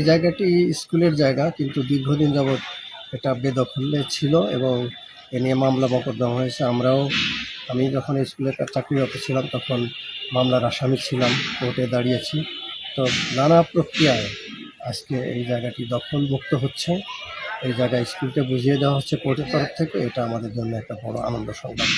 এই জায়গাটি স্কুলের জায়গা, কিন্তু দীর্ঘদিন যাবৎ এটা বেদখলে ছিল এবং এ নিয়ে মামলা মকদ্দমা হয়েছে। আমরাও, আমি যখন স্কুলে চাকরিরত ছিলাম, তখন মামলার আসামি ছিলাম, কোর্টে দাঁড়িয়েছি। তো নানা প্রক্রিয়ায় আজকে এই জায়গাটি দখলমুক্ত হচ্ছে। এই জায়গায় স্কুলকে বুঝিয়ে দেওয়া হচ্ছে কোর্টের তরফ থেকে। এটা আমাদের জন্য একটা বড় আনন্দ সংবাদ।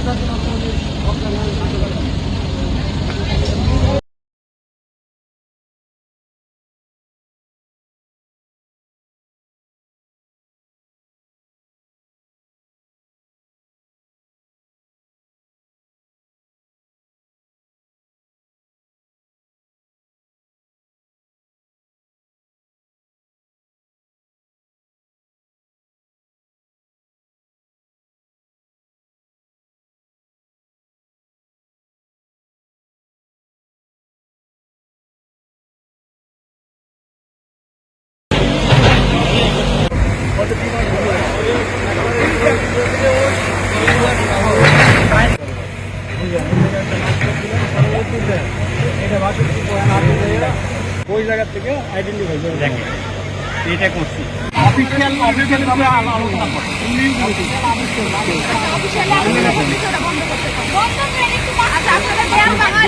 先の購入、ওই জায়গা থেকে আইডেন্টিফাই করে দেখে এটা করছি। অফিসিয়াল অফিসিয়াল ভাবে আলোচনা করে। বন্ধ করে একটু আচ্ছা আপনারা দেয়াল ভাঙা